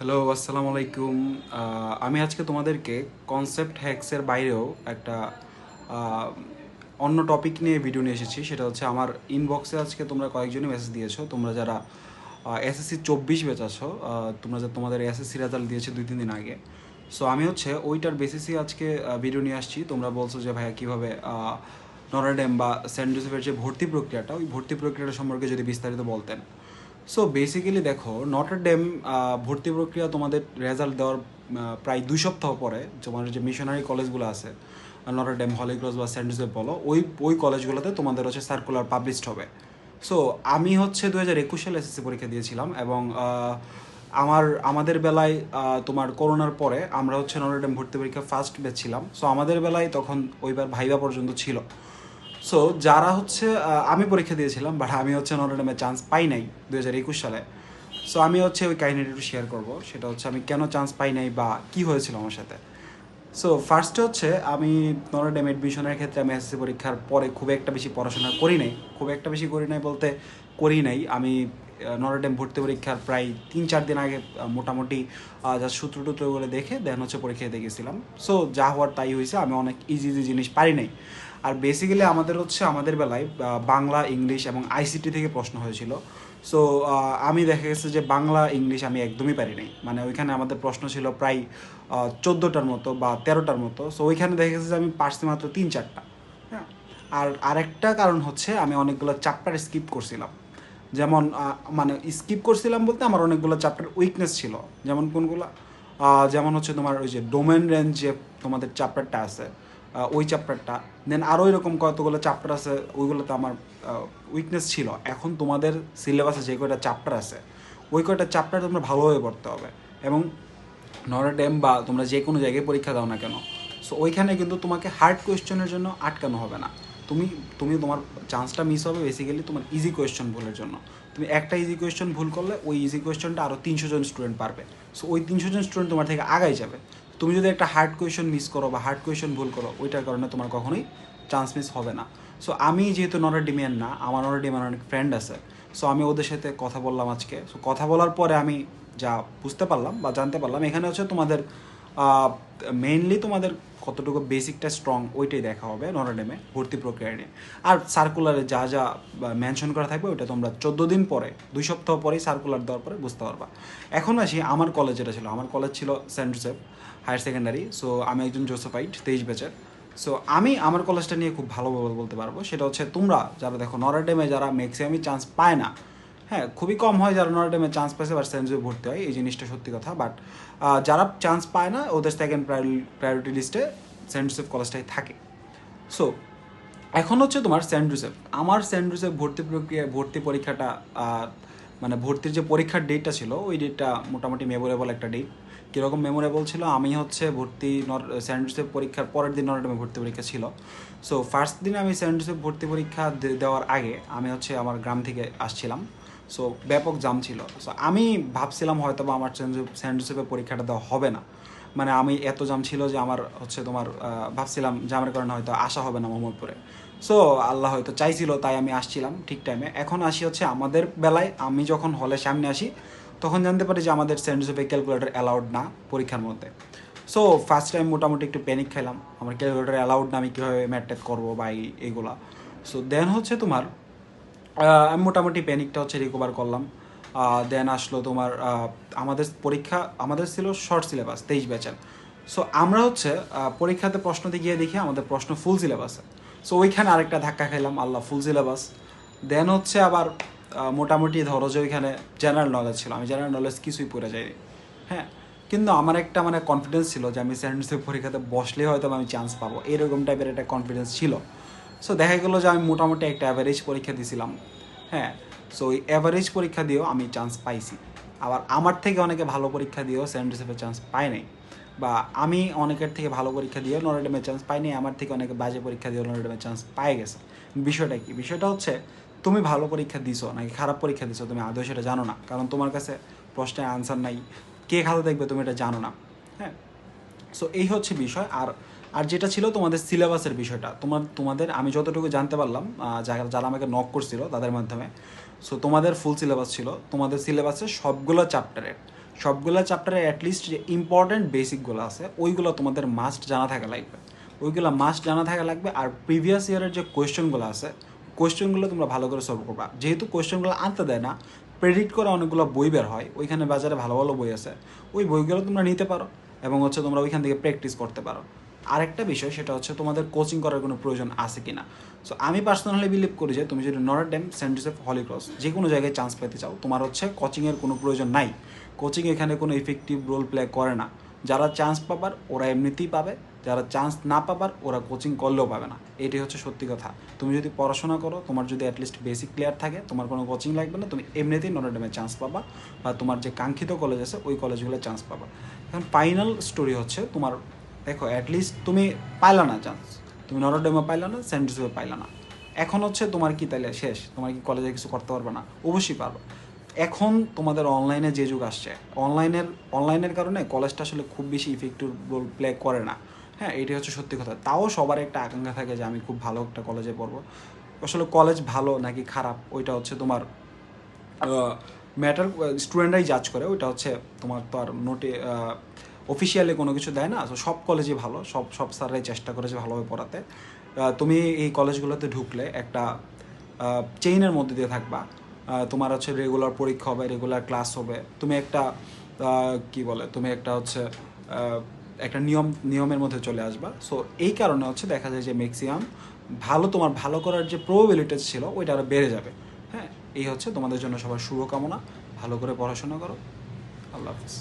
Hello আসসালামু আলাইকুম। আমি আজকে তোমাদেরকে কনসেপ্ট হ্যাক্সের বাইরেও একটা অন্য টপিক নিয়ে ভিডিও নিয়ে এসেছি। সেটা হচ্ছে আমার ইনবক্সে আজকে তোমরা কয়েকজনই মেসেজ দিয়েছ। তোমরা যারা এসএসসি চব্বিশ বেচ আছো তোমরা যে তোমাদের এসএসসি রেজাল্ট দিয়েছে দুই, তিন দিন আগে। সো আমি হচ্ছে ওইটার বেসিসই আজকে ভিডিও নিয়ে আসছি। তোমরা বলছো যে, ভাইয়া, কীভাবে নরাডেম বা সেন্ট জোসেফের যে ভর্তি প্রক্রিয়াটা, ওই ভর্তি প্রক্রিয়াটা সম্পর্কে যদি বিস্তারিত বলতেন। সো বেসিক্যালি দেখো নটর ডেম ভর্তি প্রক্রিয়া তোমাদের রেজাল্ট দেওয়ার প্রায় দুই সপ্তাহ পরে তোমার যে মিশনারি কলেজগুলো আছে নটর ডেম হলিক্রস বা সেন্ট জোসেফ বলো, ওই ওই কলেজগুলোতে তোমাদের হচ্ছে সার্কুলার পাবলিশড হবে। সো আমি হচ্ছে দু হাজার একুশ সালে এসএসসি পরীক্ষা দিয়েছিলাম এবং আমার, আমাদের বেলায় তোমার করোনার পরে আমরা হচ্ছে নটর ডেম ভর্তি পরীক্ষা ফার্স্ট ব্যাচ ছিলাম। সো আমাদের বেলায় তখন ওইবার ভাইবা পর্যন্ত ছিল। সো যারা হচ্ছে আমি পরীক্ষা দিয়েছিলাম বাট আমি হচ্ছে নটরডেমে চান্স পাই নাই দু হাজার একুশ সালে। সো আমি হচ্ছে ওই কাহিনিটা একটু শেয়ার করব। সেটা হচ্ছে আমি কেন চান্স পাই নাই বা কি হয়েছিল আমার সাথে। সো ফার্স্টে হচ্ছে আমি নটরডেম অ্যাডমিশনের ক্ষেত্রে আমি এসএসসি পরীক্ষার পরে খুব একটা বেশি পড়াশোনা করি নাই। খুব একটা বেশি করি নাই বলতে করি নাই। আমি নটরডেম ভর্তি পরীক্ষার প্রায় তিন, চার দিন আগে মোটামুটি যা সূত্র টুত্রগুলো দেখে দেন হচ্ছে পরীক্ষা দিতে গেছিলাম। সো যা হওয়ার তাই হয়েছে, আমি অনেক ইজি ইজি জিনিস পারি নাই। আর বেসিক্যালি আমাদের হচ্ছে, আমাদের বেলায় বাংলা, ইংলিশ এবং আইসিটি থেকে প্রশ্ন হয়েছিল। সো আমি দেখা গেছে যে বাংলা, ইংলিশ আমি একদমই পারি নাই। মানে ওইখানে আমাদের প্রশ্ন ছিল প্রায় চোদ্দোটার মতো বা তেরোটার মতো। সো ওইখানে দেখা গেছে যে আমি পারছি মাত্র তিন, চারটা। হ্যাঁ? আর আরেকটা কারণ হচ্ছে, আমি অনেকগুলো চ্যাপ্টার স্কিপ করছিলাম। যেমন মানে স্কিপ করছিলাম বলতে আমার অনেকগুলো চ্যাপ্টার উইকনেস ছিল। যেমন কোনগুলো? যেমন হচ্ছে তোমার ওই যে ডোমেন রেঞ্জ যে তোমাদের চ্যাপ্টারটা আছে ওই চ্যাপ্টারটা দেন আরও এরকম কতগুলো চ্যাপ্টার আছে, ওইগুলোতে আমার উইকনেস ছিল। এখন তোমাদের সিলেবাসে যে কয়টা চ্যাপ্টার আছে, ওই কয়টা চ্যাপ্টার তোমরা ভালোভাবে পড়তে হবে। এবং নরডেম বা তোমরা যে কোনো জায়গায় পরীক্ষা দাও না কেন। সো ওইখানে কিন্তু তোমাকে হার্ড কোয়েশ্চেনের জন্য আটকানো হবে না। তুমি তুমি তোমার চান্সটা মিস হবে বেসিক্যালি তোমার ইজি কোয়েশ্চেন ভুলের জন্য। তুমি একটা ইজি কোয়েশ্চেন ভুল করলে ওই ইজি কোয়েশ্চেনটা আরও তিনশো জন স্টুডেন্ট পারবে। সো ওই তিনশো জন স্টুডেন্ট তোমার থেকে আগাই যাবে। তুমি যদি একটা হার্ড কোয়েশ্চেন মিস করো বা হার্ড কোয়েশ্চেন ভুল করো, ওইটার কারণে তোমার কখনোই চান্স মিস হবে না। সো আমি যেহেতু নরের ডিমিয়ান না, আমার নরের ডিমিয়ান অনেক ফ্রেন্ড আছে। সো আমি ওদের সাথে কথা বললাম আজকে। সো কথা বলার পরে আমি যা বুঝতে পারলাম বা জানতে পারলাম, এখানে হচ্ছে তোমাদের মেইনলি তোমাদের কতটুকু বেসিকটা স্ট্রং ওইটাই দেখা হবে নরাডেমে ভর্তি প্রক্রিয়া নিয়ে। আর সার্কুলারে যা যা মেনশন করা থাকবে, ওইটা তোমরা চোদ্দ দিন পরে, দুই সপ্তাহ পরেই সার্কুলার দেওয়ার পরে বুঝতে পারবা। এখন আসি আমার কলেজ যেটা ছিল, আমার কলেজ ছিল Saint Joseph higher secondary so আমি একজন জোসেফাইট তেইশ ব্যাচের সো আমি আমার কলেজটা নিয়ে খুব ভালোভাবে বলতে পারব, সেটা হচ্ছে তোমরা যারা দেখো নরাডেমে যারা ম্যাক্সিমামই চান্স পায় না হ্যাঁ খুবই কম হয় যারা নরাডেমে চান্স পাইছে বা সেন্ট ভর্তি হয়, এই জিনিসটা সত্যি কথা। বাট যারা চান্স পায় না, ওদের সেকেন্ড প্রায়োরিটি লিস্টে সেন্ট জোসেফ কলেজটাই থাকে। সো এখন হচ্ছে তোমার সেন্ট জোসেফ আমার সেন্ট জোসেফ ভর্তি প্রক্রিয়া, ভর্তি পরীক্ষাটা মানে ভর্তির যে পরীক্ষার ডেটটা ছিল, ওই ডেটটা মোটামুটি মেমোরেবল একটা ডেট কীরকম মেমোরেবল ছিল? আমি হচ্ছে ভর্তি নর সেন্ট জোসেফ পরীক্ষার পরের দিন নরডেমে ভর্তি পরীক্ষা ছিল। সো ফার্স্ট দিন আমি সেন্ট জোসেফ ভর্তি পরীক্ষা দেওয়ার আগে আমি হচ্ছে আমার গ্রাম থেকে আসছিলাম। সো ব্যাপক জাম ছিল। সো আমি ভাবছিলাম হয়তো বা আমার সেন্ট জোসেফ- জোসেফের পরীক্ষাটা দেওয়া হবে না। মানে আমি এত জাম ছিল যে আমার হচ্ছে তোমার ভাবছিলাম জামের কারণে হয়তো আসা হবে না মোহাম্মদপুরে। সো আল্লাহ হয়তো চাইছিল, তাই আমি আসছিলাম ঠিক টাইমে এখন আসি হচ্ছে আমাদের বেলায়। আমি যখন হলে সামনে আসি, তখন জানতে পারি যে আমাদের সেন্ট জোসেফে ক্যালকুলেটর অ্যালাউড না পরীক্ষার মধ্যে। সো ফার্স্ট টাইম মোটামুটি একটু প্যানিক খেলাম। আমার ক্যালকুলেটর অ্যালাউড না, আমি কীভাবে ম্যাট্যাক করব বা এইগুলা সো দেন হচ্ছে তোমার আমি মোটামুটি প্যানিকটা হচ্ছে রিকভার করলাম। দেন আসলো তোমার আমাদের পরীক্ষা, আমাদের ছিল শর্ট সিলেবাস তেইশ ব্যাচের সো আমরা হচ্ছে পরীক্ষাতে প্রশ্নতে গিয়ে দেখি আমাদের প্রশ্ন ফুল সিলেবাসে সো ওইখানে আরেকটা ধাক্কা খেলাম আল্লাহ ফুল সিলেবাস দেন হচ্ছে আবার মোটামুটি ধরো যে ওইখানে জেনারেল নলেজ ছিল, আমি জেনারেল নলেজ কিছুই পড়ে যাইনি। হ্যাঁ কিন্তু আমার একটা মানে কনফিডেন্স ছিল যে আমি সেন্টেন্সের পরীক্ষাতে বসলে হয়তো আমি চান্স পাবো। এরকম টাইপের একটা কনফিডেন্স ছিল। সো দেখা গেলো যে আমি মোটামুটি একটা অ্যাভারেজ পরীক্ষা দিয়েছিলাম হ্যাঁ সো ওই অ্যাভারেজ পরীক্ষা দিয়েও আমি চান্স পাইছি। আবার আমার থেকে অনেকে ভালো পরীক্ষা দিয়েও সেন্ট জোসেফের চান্স পায় নাই। বা আমি অনেকের থেকে ভালো পরীক্ষা দিয়েও নরেডেমের চান্স পাইনি আমার থেকে অনেকে বাজে পরীক্ষা দিয়েও নরেডেমের চান্স পাই গেছে। বিষয়টা কি? বিষয়টা হচ্ছে, তুমি ভালো পরীক্ষা দিছো নাকি খারাপ পরীক্ষা দিছো তুমি আদৌ সেটা জানো না। কারণ তোমার কাছে প্রশ্নের আনসার নাই। কে খাতা দেখবে তুমি এটা জানো না। হ্যাঁ সো এই হচ্ছে বিষয়। আর আর যেটা ছিল তোমাদের সিলেবাসের বিষয়টা, তোমার, তোমাদের, আমি যতটুকু জানতে পারলাম যারা আমাকে নক করছিল তাদের মাধ্যমে সো তোমাদের ফুল সিলেবাস ছিল, তোমাদের সিলেবাসে সবগুলো চ্যাপ্টারের সবগুলো চ্যাপ্টারে অ্যাটলিস্ট যে ইম্পর্ট্যান্ট বেসিকগুলো আছে, ওইগুলো তোমাদের মাস্ট জানা থাকা লাগবে। ওইগুলো মাস্ট জানা থাকা লাগবে আর প্রিভিয়াস ইয়ারের যে কোয়েশ্চেনগুলো আছে কোয়েশ্চেনগুলো তোমরা ভালো করে সলভ করবা। যেহেতু কোয়েশ্চেনগুলো আনতে দেয় না প্রেডিক্ট করা অনেকগুলো বই বের হয়, ওইখানে বাজারে ভালো ভালো বই আছে, ওই বইগুলো তোমরা নিতে পারো এবং হচ্ছে তোমরা ওইখান থেকে প্র্যাকটিস করতে পারো। আরেকটা বিষয়, সেটা হচ্ছে তোমাদের কোচিং করার কোনো প্রয়োজন আছে কি না সো আমি পার্সোনালি বিলিভ করি যে তুমি যদি Notre Dame Saint Joseph Holy Cross যে কোনো জায়গায় চান্স পেতে চাও, তোমার হচ্ছে কোচিংয়ের কোনো প্রয়োজন নাই। কোচিং এখানে কোনো ইফেক্টিভ রোল প্লে করে না। যারা চান্স পাবার, ওরা এমনিতেই পাবে। যারা চান্স না পাবার, ওরা কোচিং করলেও পাবে না। এটি হচ্ছে সত্যি কথা। তুমি যদি পড়াশোনা করো, তোমার যদি অ্যাটলিস্ট বেসিক ক্লিয়ার থাকে, তোমার কোনো কোচিং লাগবে না, তুমি এমনিতেই নটরডেমে চান্স পাবা বা তোমার যে কাঙ্ক্ষিত কলেজ আছে, ওই কলেজগুলো চান্স পাবা। এখন ফাইনাল স্টোরি হচ্ছে তোমার দেখো অ্যাটলিস্ট তুমি পাইলা না চান্স তুমি নটরডেমে পাইলা না সেন্ট জোসেফে পাইলা না। এখন হচ্ছে তোমার কি তাইলে শেষ? তোমার কি কলেজে কিছু করতে পারবে না? অবশ্যই পারবে। এখন তোমাদের অনলাইনে যে যুগ আসছে অনলাইনের অনলাইনের কারণে কলেজটা আসলে খুব বেশি ইফেক্টিভ রোল প্লে করে না। হ্যাঁ এটাই হচ্ছে সত্যি কথা। তাও সবার একটা আকাঙ্ক্ষা থাকে যে আমি খুব ভালো একটা কলেজে পড়ব। আসলে কলেজ ভালো নাকি খারাপ, ওইটা হচ্ছে তোমার ম্যাটার স্টুডেন্টরাই জাজ করে। ওইটা হচ্ছে তোমার তো আর নোটে অফিসিয়ালি কোনো কিছু দেয় না, তো সব কলেজই ভালো, সব সব স্যাররাই চেষ্টা করেছে ভালোভাবে পড়াতে। তুমি এই কলেজগুলোতে ঢুকলে একটা চেইনের মধ্যে দিয়ে থাকবা। তোমার হচ্ছে রেগুলার পরীক্ষা হবে রেগুলার ক্লাস হবে। তুমি একটা কি বলে, তুমি একটা হচ্ছে একটা নিয়ম, নিয়মের মধ্যে চলে আসবা। সো এই কারণে হচ্ছে দেখা যায় যে ম্যাক্সিমাম ভালো তোমার ভালো করার যে প্রবাবিলিটি ছিল, ওইটা আরও বেড়ে যাবে। হ্যাঁ এই হচ্ছে তোমাদের জন্য সবার শুভকামনা। ভালো করে পড়াশোনা করো। আল্লাহ হাফিজ।